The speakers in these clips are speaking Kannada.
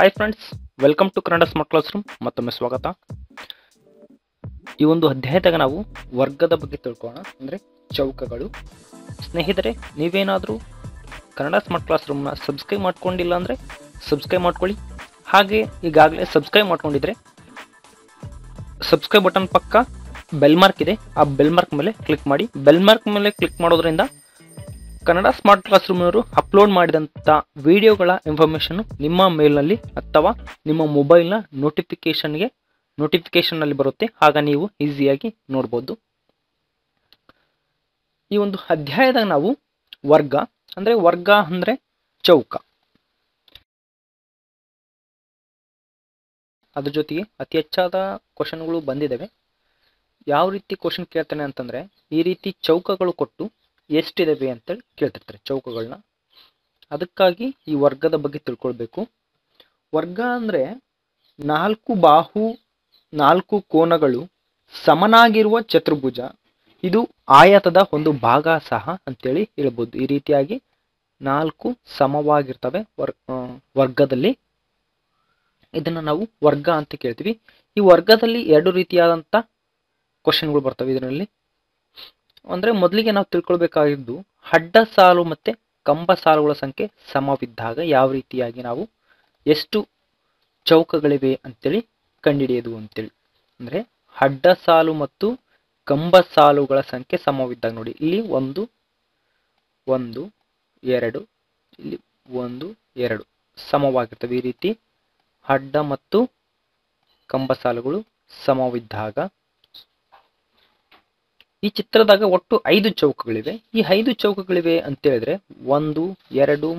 Hi friends welcome to Kannada smart classroom ಮತ್ತೊಮ್ಮೆ ಸ್ವಾಗತ. ಈ ಒಂದು ಅಧ್ಯಾಯದಾಗ ನಾವು ವರ್ಗದ ಬಗ್ಗೆ ತಿಳ್ಕೊಳ್ಳೋಣ, ಅಂದರೆ ಚೌಕಗಳು. ಸ್ನೇಹಿತರೆ, ನೀವೇನಾದರೂ ಕನ್ನಡ ಸ್ಮಾರ್ಟ್ ಕ್ಲಾಸ್ ರೂಮ್ನ ಸಬ್ಸ್ಕ್ರೈಬ್ ಮಾಡ್ಕೊಂಡಿಲ್ಲ ಅಂದರೆ ಸಬ್ಸ್ಕ್ರೈಬ್ ಮಾಡ್ಕೊಳ್ಳಿ. ಹಾಗೆ ಈಗಾಗಲೇ ಸಬ್ಸ್ಕ್ರೈಬ್ ಮಾಡ್ಕೊಂಡಿದ್ರೆ ಸಬ್ಸ್ಕ್ರೈಬ್ ಬಟನ್ ಪಕ್ಕ ಬೆಲ್ ಮಾರ್ಕ್ ಇದೆ. ಆ ಬೆಲ್ ಮಾರ್ಕ್ ಮೇಲೆ ಕ್ಲಿಕ್ ಮಾಡಿ. ಬೆಲ್ ಮಾರ್ಕ್ ಮೇಲೆ ಕ್ಲಿಕ್ ಮಾಡೋದ್ರಿಂದ ಕನ್ನಡ ಸ್ಮಾರ್ಟ್ ಕ್ಲಾಸ್ ರೂಮ್ನವರು ಅಪ್ಲೋಡ್ ಮಾಡಿದಂಥ ವಿಡಿಯೋಗಳ ಇನ್ಫಾರ್ಮೇಷನ್ ನಿಮ್ಮ ಮೇಲ್ನಲ್ಲಿ ಅಥವಾ ನಿಮ್ಮ ಮೊಬೈಲ್ನ ನೋಟಿಫಿಕೇಷನ್ಗೆ ನೋಟಿಫಿಕೇಷನ್ನಲ್ಲಿ ಬರುತ್ತೆ. ಆಗ ನೀವು ಈಸಿಯಾಗಿ ನೋಡ್ಬೋದು. ಈ ಒಂದು ಅಧ್ಯಾಯದಾಗ ನಾವು ವರ್ಗ, ಅಂದರೆ ವರ್ಗ ಅಂದರೆ ಚೌಕ. ಅದ್ರ ಜೊತೆಗೆ ಅತಿ ಹೆಚ್ಚಾದ ಕ್ವಶನ್ಗಳು ಬಂದಿದ್ದಾವೆ ಯಾವ ರೀತಿ ಕ್ವಶನ್ ಕೇಳ್ತಾನೆ ಅಂತಂದರೆ, ಈ ರೀತಿ ಚೌಕಗಳು ಕೊಟ್ಟು ಎಷ್ಟಿದಾವೆ ಅಂತೇಳಿ ಕೇಳ್ತಿರ್ತಾರೆ ಚೌಕಗಳನ್ನ. ಅದಕ್ಕಾಗಿ ಈ ವರ್ಗದ ಬಗ್ಗೆ ತಿಳ್ಕೊಳ್ಬೇಕು. ವರ್ಗ ಅಂದರೆ ನಾಲ್ಕು ಬಾಹು, ನಾಲ್ಕು ಕೋನಗಳು ಸಮನಾಗಿರುವ ಚತುರ್ಭುಜ. ಇದು ಆಯತದ ಒಂದು ಭಾಗ ಸಹ ಅಂತೇಳಿ ಹೇಳ್ಬೋದು. ಈ ರೀತಿಯಾಗಿ ನಾಲ್ಕು ಸಮವಾಗಿರ್ತವೆ ವರ್ ವರ್ಗದಲ್ಲಿ. ಇದನ್ನು ನಾವು ವರ್ಗ ಅಂತ ಕೇಳ್ತೀವಿ. ಈ ವರ್ಗದಲ್ಲಿ ಎರಡು ರೀತಿಯಾದಂಥ ಕ್ವಶನ್ಗಳು ಬರ್ತವೆ ಇದರಲ್ಲಿ. ಅಂದರೆ ಮೊದಲಿಗೆ ನಾವು ತಿಳ್ಕೊಳ್ಬೇಕಾಗಿದ್ದು ಅಡ್ಡ ಸಾಲು ಮತ್ತು ಕಂಬ ಸಾಲುಗಳ ಸಂಖ್ಯೆ ಸಮವಿದ್ದಾಗ ಯಾವ ರೀತಿಯಾಗಿ ನಾವು ಎಷ್ಟು ಚೌಕಗಳಿವೆ ಅಂತೇಳಿ ಕಂಡುಹಿಡಿಯೋದು ಅಂತೇಳಿ. ಅಂದರೆ ಅಡ್ಡ ಸಾಲು ಮತ್ತು ಕಂಬ ಸಾಲುಗಳ ಸಂಖ್ಯೆ ಸಮವಿದ್ದಾಗ ನೋಡಿ, ಇಲ್ಲಿ ಒಂದು ಒಂದು, ಎರಡು, ಇಲ್ಲಿ ಒಂದು, ಎರಡು ಸಮವಾಗಿರ್ತವೆ. ಈ ರೀತಿ ಅಡ್ಡ ಮತ್ತು ಕಂಬ ಸಾಲುಗಳು ಸಮವಿದ್ದಾಗ ಈ ಚಿತ್ರದಾಗ ಒಟ್ಟು ಐದು ಚೌಕಗಳಿವೆ. ಈ ಐದು ಚೌಕಗಳಿವೆ ಅಂತ ಹೇಳಿದ್ರೆ ಒಂದು, ಎರಡು,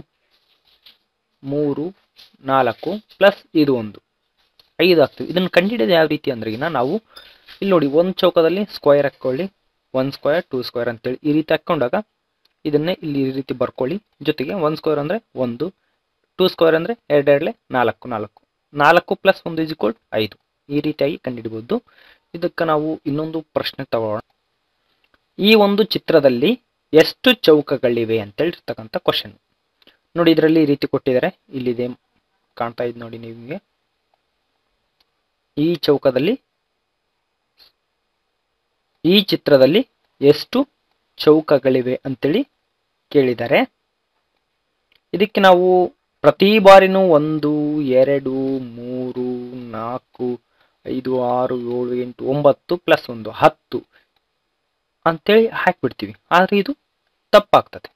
ಮೂರು, ನಾಲ್ಕು ಪ್ಲಸ್ ಇದು ಒಂದು. ಐದು ಆಗ್ತದೆ. ಇದನ್ನು ಕಂಡುಹಿಡಿಯೋದು ಯಾವ ರೀತಿ ಅಂದ್ರೆ ನಾವು ಇಲ್ಲಿ ನೋಡಿ ಒಂದು ಚೌಕದಲ್ಲಿ ಸ್ಕ್ವೇರ್ ಹಾಕ್ಕೊಳ್ಳಿ ಒನ್ ಸ್ಕ್ವೇರ್ ಟೂ ಸ್ಕ್ವೇರ್ ಅಂತೇಳಿ ಈ ರೀತಿ ಹಾಕ್ಕೊಂಡಾಗ ಇದನ್ನೇ ಇಲ್ಲಿ ಈ ರೀತಿ ಬರ್ಕೊಳ್ಳಿ. ಜೊತೆಗೆ ಒನ್ ಸ್ಕ್ವೇರ್ ಅಂದರೆ ಒಂದು ಟೂ ಸ್ಕ್ವೇರ್ ಅಂದರೆ ಎರಡೆರಡಲೆ ನಾಲ್ಕು ನಾಲ್ಕು. ನಾಲ್ಕು ಪ್ಲಸ್ ಒಂದು ಇಸ್ ಐದು. ಈ ರೀತಿಯಾಗಿ ಕಂಡುಹಿಡಿಬೋದು ಇದಕ್ಕೆ ನಾವು ಇನ್ನೊಂದು ಪ್ರಶ್ನೆ ತಗೊಳ್ಳೋಣ ಈ ಒಂದು ಚಿತ್ರದಲ್ಲಿ ಎಷ್ಟು ಚೌಕಗಳಿವೆ ಅಂತೇಳಿರ್ತಕ್ಕಂಥ ಕ್ವಶನ್ ನೋಡಿ, ಇದರಲ್ಲಿ ಈ ರೀತಿ ಕೊಟ್ಟಿದ್ದಾರೆ. ಇಲ್ಲಿದೆ ಕಾಣ್ತಾ ಇದೆ ನೋಡಿ ನಿಮಗೆ. ಈ ಚೌಕದಲ್ಲಿ ಈ ಚಿತ್ರದಲ್ಲಿ ಎಷ್ಟು ಚೌಕಗಳಿವೆ ಅಂತೇಳಿ ಕೇಳಿದ್ದಾರೆ. ಇದಕ್ಕೆ ನಾವು ಪ್ರತಿ ಬಾರಿನೂ ಒಂದು, ಎರಡು, ಮೂರು, ನಾಲ್ಕು, ಐದು, ಆರು, ಏಳು, ಎಂಟು, ಒಂಬತ್ತು, ಪ್ಲಸ್ ಒಂದು, ಹತ್ತು ಅಂತೇಳಿ ಹಾಕಿಬಿಡ್ತೀವಿ. ಆದರೆ ಇದು ತಪ್ಪಾಗ್ತದೆ.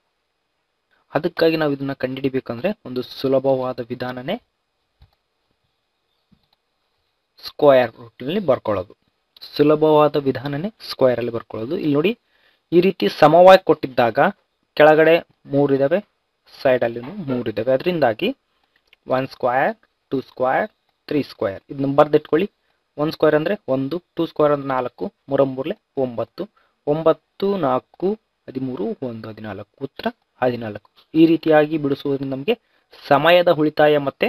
ಅದಕ್ಕಾಗಿ ನಾವು ಇದನ್ನು ಕಂಡುಹಿಡಿಬೇಕಂದ್ರೆ ಒಂದು ಸುಲಭವಾದ ವಿಧಾನನೇ ಸ್ಕ್ವಯರ್ ರೂಟ್ನಲ್ಲಿ ಬರ್ಕೊಳ್ಳೋದು. ಸುಲಭವಾದ ವಿಧಾನನೇ ಸ್ಕ್ವಯರ್ ಅಲ್ಲಿ ಬರ್ಕೊಳ್ಳೋದು. ಇಲ್ಲಿ ನೋಡಿ, ಈ ರೀತಿ ಸಮವಾಗಿ ಕೊಟ್ಟಿದ್ದಾಗ ಕೆಳಗಡೆ ಮೂರಿದ್ದಾವೆ ಸೈಡಲ್ಲಿ ಮೂರಿದ್ದಾವೆ ಅದರಿಂದಾಗಿ one square two square three square ಇದನ್ನ ಬರ್ದಿಟ್ಕೊಳ್ಳಿ. ಒನ್ ಸ್ಕ್ವೇರ್ ಅಂದರೆ ಒಂದು ಟೂ ಸ್ಕ್ವೇರ್ ಅಂದರೆ ನಾಲ್ಕು ಮೂರಮೂರಲೆ ಒಂಬತ್ತು. ಒಂಬತ್ತು, ನಾಲ್ಕು, ಹದಿಮೂರು, ಒಂದು, ಹದಿನಾಲ್ಕು, ಉತ್ತರ, ಹದಿನಾಲ್ಕು. ಈ ರೀತಿಯಾಗಿ ಬಿಡಿಸುವುದರಿಂದ ನಮಗೆ ಸಮಯದ ಉಳಿತಾಯ ಮತ್ತು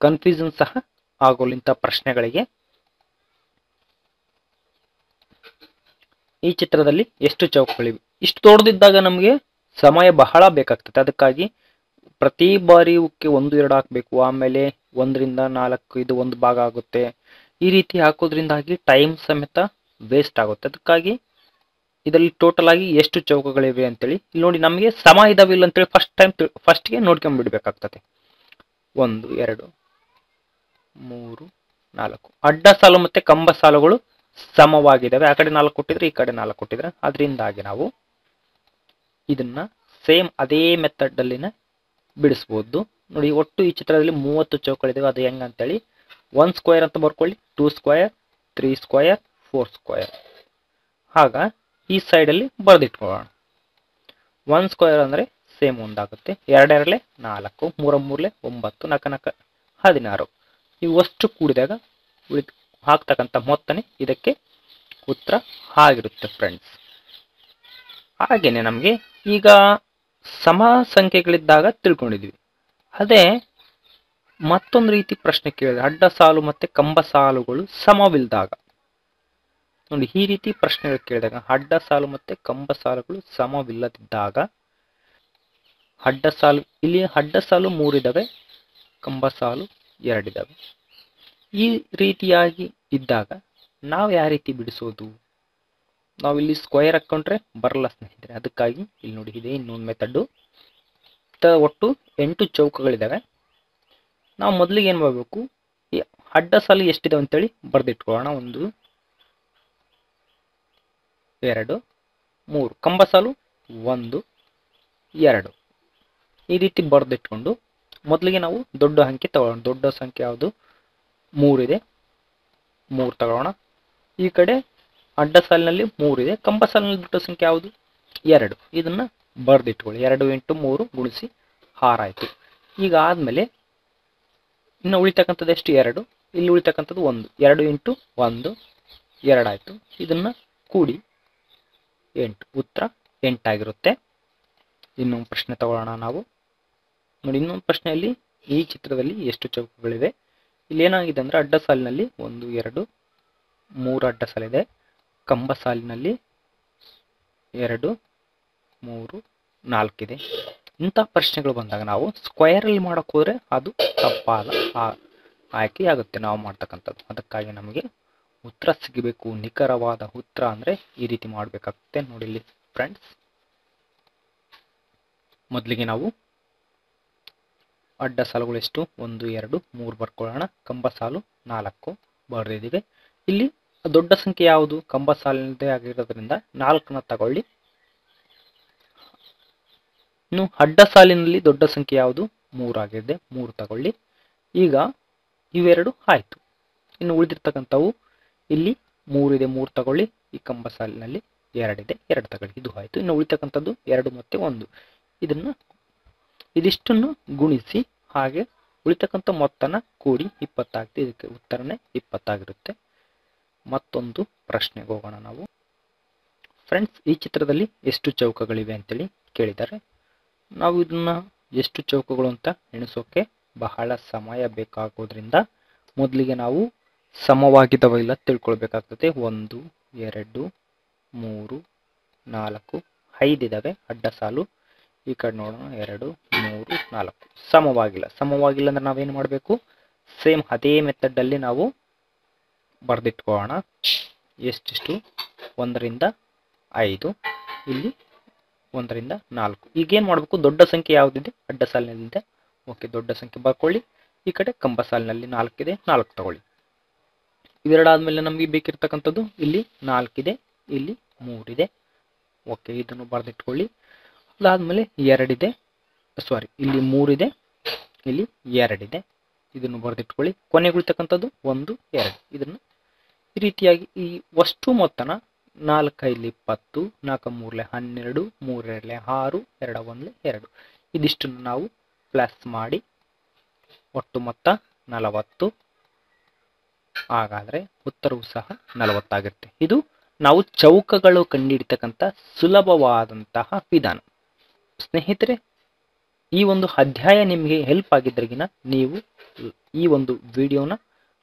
ಕನ್ಫ್ಯೂಷನ್ ಸಹ ಆಗೋಲಿಂಥ ಪ್ರಶ್ನೆಗಳಿಗೆ ಈ ಚಿತ್ರದಲ್ಲಿ ಎಷ್ಟು ಚೌಕಗಳಿವೆ. ಇಷ್ಟು ದೊಡ್ಡದಿದ್ದಾಗ ನಮಗೆ ಸಮಯ ಬಹಳ ಬೇಕಾಗ್ತದೆ. ಅದಕ್ಕಾಗಿ ಪ್ರತಿ ಬಾರಿ ಇವಕ್ಕೆ ಒಂದು, ಎರಡು ಹಾಕಬೇಕು. ಆಮೇಲೆ ಒಂದರಿಂದ ನಾಲ್ಕು, ಇದು ಒಂದು ಭಾಗ ಆಗುತ್ತೆ. ಈ ರೀತಿ ಹಾಕೋದ್ರಿಂದಾಗಿ ಟೈಮ್ ಸಮೇತ ವೇಸ್ಟ್ ಆಗುತ್ತೆ. ಅದಕ್ಕಾಗಿ ಇದರಲ್ಲಿ ಟೋಟಲ್ ಆಗಿ ಎಷ್ಟು ಚೌಕಗಳಿವೆ ಅಂತೇಳಿ. ಇಲ್ಲಿ ನೋಡಿ ನಮಗೆ ಸಮ ಇದಾವಿಲ್ಲ ಅಂತೇಳಿ ಫಸ್ಟ್ ಟೈಮ್ ಫಸ್ಟ್ಗೆ ನೋಡ್ಕೊಂಡ್ಬಿಡ್ಬೇಕಾಗ್ತದೆ ಒಂದು, ಎರಡು, ಮೂರು, ನಾಲ್ಕು. ಅಡ್ಡ ಸಾಲು ಮತ್ತು ಕಂಬ ಸಾಲುಗಳು ಸಮವಾಗಿದ್ದಾವೆ. ಆ ಕಡೆ ನಾಲ್ಕು ಕೊಟ್ಟಿದ್ರೆ, ಈ ಕಡೆ ನಾಲ್ಕು ಕೊಟ್ಟಿದ್ರೆ. ಅದರಿಂದಾಗಿ ನಾವು ಇದನ್ನ ಸೇಮ್ ಅದೇ ಮೆಥಡಲ್ಲಿನ ಬಿಡಿಸ್ಬೋದು. ನೋಡಿ, ಒಟ್ಟು ಈ ಚಿತ್ರದಲ್ಲಿ ಮೂವತ್ತು ಚೌಕಗಳಿದ್ದಾವೆ. ಅದು ಹೆಂಗೆ ಅಂತೇಳಿ. ಒನ್ ಸ್ಕ್ವೇರ್ ಅಂತ ಬರ್ಕೊಳ್ಳಿ. Two square three square four square ಆಗ ಈ ಸೈಡಲ್ಲಿ ಬರೆದಿಟ್ಕೊಳ್ಳೋಣ. ಒನ್ ಸ್ಕ್ವೇರ್ ಅಂದರೆ ಸೇಮ್ ಒಂದಾಗುತ್ತೆ. ಎರಡೆರಡಲೆ ನಾಲ್ಕು, ಮೂರ ಮೂರಲೆ ಒಂಬತ್ತು, ನಾಲ್ಕು ನಾಲ್ಕು, ಹದಿನಾರು. ಇವಷ್ಟು ಕೂಡಿದಾಗ ಉಳಿ ಹಾಕ್ತಕ್ಕಂಥ ಮೊತ್ತನೇ ಇದಕ್ಕೆ ಉತ್ತರ ಆಗಿರುತ್ತೆ ಫ್ರೆಂಡ್ಸ್ ಹಾಗೆಯೇ ನಮಗೆ ಈಗ ಸಮ ಸಂಖ್ಯೆಗಳಿದ್ದಾಗ ತಿಳ್ಕೊಂಡಿದ್ವಿ. ಅದೇ ಮತ್ತೊಂದು ರೀತಿ ಪ್ರಶ್ನೆ ಕೇಳಿದ್ರೆ ಅಡ್ಡ ಸಾಲು ಮತ್ತು ಕಂಬ ಸಾಲುಗಳು ಸಮವಿಲ್ದಾಗ. ನೋಡಿ, ಈ ರೀತಿ ಪ್ರಶ್ನೆಗಳು ಕೇಳಿದಾಗ ಅಡ್ಡ ಸಾಲು ಮತ್ತು ಕಂಬ ಸಾಲುಗಳು ಸಮವಿಲ್ಲದಿದ್ದಾಗ, ಅಡ್ಡ ಸಾಲು, ಇಲ್ಲಿ ಅಡ್ಡ ಸಾಲು ಮೂರಿದ್ದಾವೆ ಕಂಬ ಸಾಲು ಎರಡಿದ್ದಾವೆ ಈ ರೀತಿಯಾಗಿ ಇದ್ದಾಗ ನಾವು ಯಾವ ರೀತಿ ಬಿಡಿಸೋದು? ನಾವು ಇಲ್ಲಿ ಸ್ಕ್ವಯರ್ ಹಾಕ್ಕೊಂಡ್ರೆ ಬರಲ್ಲ ಸ್ನೇಹಿತರೆ, ಅದಕ್ಕಾಗಿ ಇಲ್ಲಿ ನೋಡಿ, ಇದೆ ಇನ್ನೊಂದು ಮೆಥಡ್ಡು ಒಟ್ಟು ಎಂಟು ಚೌಕಗಳಿದ್ದಾವೆ ನಾವು ಮೊದಲಿಗೆ ಏನು ಮಾಡಬೇಕು? ಈ ಅಡ್ಡ ಸಾಲು ಎಷ್ಟಿದೆ ಅಂತೇಳಿ ಬರೆದಿಟ್ಕೊಳ್ಳೋಣ ಒಂದು. ಎರಡು, ಮೂರು. ಕಂಬ ಸಾಲು ಒಂದು, ಎರಡು. ಈ ರೀತಿ ಬರೆದಿಟ್ಕೊಂಡು ಮೊದಲಿಗೆ ನಾವು ದೊಡ್ಡ ಅಂಕೆ ತಗೊಳ್ಳೋಣ. ದೊಡ್ಡ ಸಂಖ್ಯೆ ಯಾವುದು? ಮೂರಿದೆ ಮೂರು ತಗೊಳ್ಳೋಣ. ಈ ಕಡೆ ಅಡ್ಡ ಸಾಲಿನಲ್ಲಿ ಮೂರಿದೆ ಕಂಬ ಸಾಲಿನಲ್ಲಿ ದೊಡ್ಡ ಸಂಖ್ಯೆ ಯಾವುದು? ಎರಡು. ಇದನ್ನು ಬರೆದಿಟ್ಕೊಳ್ಳಿ. ಎರಡು ಎಂಟು ಮೂರು ಗುಣಿಸಿ ಆರಾಯಿತು ಈಗ ಆದಮೇಲೆ ಇನ್ನು ಉಳಿತಕ್ಕಂಥದ್ದು ಎಷ್ಟು? ಎರಡು. ಇಲ್ಲಿ ಉಳಿತಕ್ಕಂಥದ್ದು ಒಂದು. ಎರಡು ಇಂಟು ಒಂದು ಎರಡಾಯಿತು ಇದನ್ನು ಕೂಡಿ ಎಂಟು. ಉತ್ತರ ಎಂಟಾಗಿರುತ್ತೆ. ಇನ್ನೊಂದು ಪ್ರಶ್ನೆ ತಗೊಳ್ಳೋಣ ನಾವು. ನೋಡಿ, ಇನ್ನೊಂದು ಪ್ರಶ್ನೆಯಲ್ಲಿ ಈ ಚಿತ್ರದಲ್ಲಿ ಎಷ್ಟು ಚೌಕಗಳಿವೆ? ಇಲ್ಲಿ ಏನಾಗಿದೆ ಅಂದರೆ ಅಡ್ಡ ಸಾಲಿನಲ್ಲಿ ಒಂದು, ಎರಡು, ಮೂರು ಅಡ್ಡ ಸಾಲಿದೆ. ಕಂಬ ಸಾಲಿನಲ್ಲಿ ಎರಡು, ಮೂರು, ನಾಲ್ಕಿದೆ. ಇಂಥ ಪ್ರಶ್ನೆಗಳು ಬಂದಾಗ ನಾವು ಸ್ಕ್ವಯರಲ್ಲಿ ಮಾಡೋಕ್ಕೆ ಹೋದರೆ ಅದು ತಪ್ಪಾದ ಆ- ಆಯ್ಕೆಯಾಗುತ್ತೆ ನಾವು ಮಾಡ್ತಕ್ಕಂಥದ್ದು. ಅದಕ್ಕಾಗಿ ನಮಗೆ ಉತ್ತರ ಸಿಗಬೇಕು, ನಿಖರವಾದ ಉತ್ತರ ಅಂದರೆ ಈ ರೀತಿ ಮಾಡಬೇಕಾಗುತ್ತೆ. ನೋಡಿ ಫ್ರೆಂಡ್ಸ್ ಮೊದಲಿಗೆ ನಾವು ಅಡ್ಡ ಸಾಲುಗಳು ಎಷ್ಟು? ಒಂದು, ಎರಡು, ಮೂರು ಬರ್ಕೊಳ್ಳೋಣ. ಕಂಬ ಸಾಲು ನಾಲ್ಕು ಬರೆದಿದ್ದೀವಿ. ಇಲ್ಲಿ ದೊಡ್ಡ ಸಂಖ್ಯೆ ಯಾವುದು? ಕಂಬ ಸಾಲಿನದೇ ಆಗಿರೋದ್ರಿಂದ ನಾಲ್ಕನ್ನ ತಗೊಳ್ಳಿ. ಇನ್ನು ಅಡ್ಡ ಸಾಲಿನಲ್ಲಿ ದೊಡ್ಡ ಸಂಖ್ಯೆ ಯಾವುದು? ಮೂರಾಗಿದೆ ಮೂರು ತಗೊಳ್ಳಿ. ಈಗ ಇವೆರಡು ಆಯಿತು. ಇನ್ನು ಉಳಿದಿರ್ತಕ್ಕಂಥವು ಇಲ್ಲಿ ಮೂರಿದೆ ಮೂರು ತಗೊಳ್ಳಿ. ಈ ಕಂಬ ಸಾಲಿನಲ್ಲಿ ಎರಡಿದೆ ಎರಡು ತಗೊಳ್ಳಿ. ಇದು ಆಯಿತು. ಇನ್ನು ಉಳಿತಕ್ಕಂಥದ್ದು ಎರಡು ಮತ್ತು ಒಂದು. ಇದನ್ನು ಇದಿಷ್ಟನ್ನು ಗುಣಿಸಿ, ಹಾಗೆ ಉಳಿತಕ್ಕಂಥ ಮೊತ್ತನ ಕೂಡಿ ಇಪ್ಪತ್ತಾಗ್ತದೆ ಇದಕ್ಕೆ ಉತ್ತರನೇ ಇಪ್ಪತ್ತಾಗಿರುತ್ತೆ. ಮತ್ತೊಂದು ಪ್ರಶ್ನೆಗೆ ಹೋಗೋಣ ನಾವು. ಫ್ರೆಂಡ್ಸ್, ಈ ಚಿತ್ರದಲ್ಲಿ ಎಷ್ಟು ಚೌಕಗಳಿವೆ ಅಂತೇಳಿ ಕೇಳಿದ್ದಾರೆ ನಾವು ಇದನ್ನ ಎಷ್ಟು ಚೌಕಗಳು ಅಂತ ಎಣಿಸೋಕೆ ಬಹಳ ಸಮಯ ಬೇಕಾಗೋದ್ರಿಂದ ಮೊದಲಿಗೆ ನಾವು ಸಮವಾಗಿದ್ದಾವ ಇಲ್ಲ ತಿಳ್ಕೊಳ್ಬೇಕಾಗ್ತದೆ. ಒಂದು, ಎರಡು, ಮೂರು, ನಾಲ್ಕು ಐದಿದ್ದಾವೆ ಅಡ್ಡ ಸಾಲು. ಈ ಕಡೆ ನೋಡೋಣ. ಎರಡು, ಮೂರು, ನಾಲ್ಕು. ಸಮವಾಗಿಲ್ಲ. ಸಮವಾಗಿಲ್ಲ ಅಂದ್ರೆ ನಾವೇನು ಮಾಡಬೇಕು? ಸೇಮ್ ಅದೇ ಮೆಥಡಲ್ಲಿ ನಾವು ಬರೆದಿಟ್ಕೊಳ್ಳೋಣ. ಎಷ್ಟಿಷ್ಟು? ಒಂದರಿಂದ ಐದು. ಇಲ್ಲಿ ಒಂದರಿಂದ ನಾಲ್ಕು. ಈಗೇನು ಮಾಡಬೇಕು? ದೊಡ್ಡ ಸಂಖ್ಯೆ ಯಾವುದಿದೆ? ಅಡ್ಡ ಸಾಲಿನಲ್ಲಿದೆ. ಓಕೆ, ದೊಡ್ಡ ಸಂಖ್ಯೆ ಬರ್ಕೊಳ್ಳಿ. ಈ ಕಡೆ ಕಂಬ ಸಾಲಿನಲ್ಲಿ ನಾಲ್ಕಿದೆ. ನಾಲ್ಕು ತಗೊಳ್ಳಿ. ಇವೆರಡಾದ್ಮೇಲೆ ನಮಗೆ ಬೇಕಿರ್ತಕ್ಕಂಥದ್ದು ಇಲ್ಲಿ ನಾಲ್ಕಿದೆ, ಇಲ್ಲಿ ಮೂರಿದೆ. ಓಕೆ ಇದನ್ನು ಬರೆದಿಟ್ಕೊಳ್ಳಿ. ಅದಾದಮೇಲೆ ಎರಡಿದೆ. ಸಾರಿ ಇಲ್ಲಿ ಮೂರಿದೆ, ಇಲ್ಲಿ ಎರಡಿದೆ. ಇದನ್ನು ಬರೆದಿಟ್ಕೊಳ್ಳಿ. ಕೊನೆಗೊಳ್ತಕ್ಕಂಥದ್ದು ಒಂದು, ಎರಡು. ಇದನ್ನು ಈ ರೀತಿಯಾಗಿ ಈ ವಸ್ತು ಮೊತ್ತನ ನಾಲ್ಕೈಲಿ ಇಪ್ಪತ್ತು, ನಾಲ್ಕು ಮೂರಲೆ ಹನ್ನೆರಡು, ಮೂರಲೆ ಆರು, ಎರಡ ಒಂದಲೆ ಎರಡು. ಇದಿಷ್ಟನ್ನು ನಾವು ಪ್ಲಸ್ ಮಾಡಿ, ಒಟ್ಟು ಮೊತ್ತ ನಲವತ್ತು. ಹಾಗಾದರೆ ಉತ್ತರವು ಸಹ ನಲವತ್ತಾಗಿರುತ್ತೆ. ಇದು ನಾವು ಚೌಕಗಳು ಕಂಡುಹಿಡಿತಕ್ಕಂಥ ಸುಲಭವಾದಂತಹ ವಿಧಾನ. ಸ್ನೇಹಿತರೆ, ಈ ಒಂದು ಅಧ್ಯಾಯ ನಿಮಗೆ ಹೆಲ್ಪ್ ಆಗಿದ್ದರಿಗಿನ ನೀವು ಈ ಒಂದು ವಿಡಿಯೋನ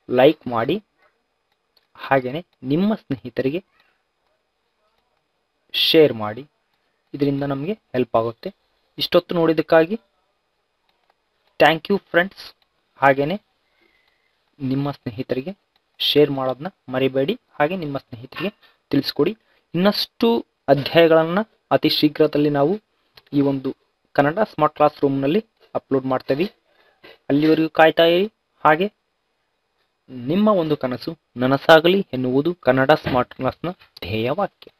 ಲೈಕ್ ಮಾಡಿ ಹಾಗೆಯೇ ನಿಮ್ಮ ಸ್ನೇಹಿತರಿಗೆ ಶೇರ್ ಮಾಡಿ, ಇದರಿಂದ ನಮಗೆ ಹೆಲ್ಪ್ ಆಗುತ್ತೆ. ಇಷ್ಟೊತ್ತು ನೋಡಿದ್ದಕ್ಕಾಗಿ ಥ್ಯಾಂಕ್ ಯು ಫ್ರೆಂಡ್ಸ್ ಹಾಗೆಯೇ ನಿಮ್ಮ ಸ್ನೇಹಿತರಿಗೆ ಶೇರ್ ಮಾಡೋದನ್ನ ಮರಿಬೇಡಿ. ಹಾಗೆ ನಿಮ್ಮ ಸ್ನೇಹಿತರಿಗೆ ತಿಳಿಸ್ಕೊಡಿ. ಇನ್ನಷ್ಟು ಅಧ್ಯಾಯಗಳನ್ನು ಅತಿ ಶೀಘ್ರದಲ್ಲಿ ನಾವು ಈ ಒಂದು ಕನ್ನಡ ಸ್ಮಾರ್ಟ್ ಕ್ಲಾಸ್ ರೂಮ್ನಲ್ಲಿ ಅಪ್ಲೋಡ್ ಮಾಡ್ತೇವೆ. ಅಲ್ಲಿವರೆಗೂ ಕಾಯ್ತಾ ಇರಿ. ಹಾಗೆ ನಿಮ್ಮ ಒಂದು ಕನಸು ನನಸಾಗಲಿ ಎನ್ನುವುದು ಕನ್ನಡ ಸ್ಮಾರ್ಟ್ ಕ್ಲಾಸ್ನ ಧ್ಯೇಯ ವಾಕ್ಯ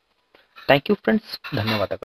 ಥ್ಯಾಂಕ್ ಯು ಫ್ರೆಂಡ್ಸ್ ಧನ್ಯವಾದಗಳು.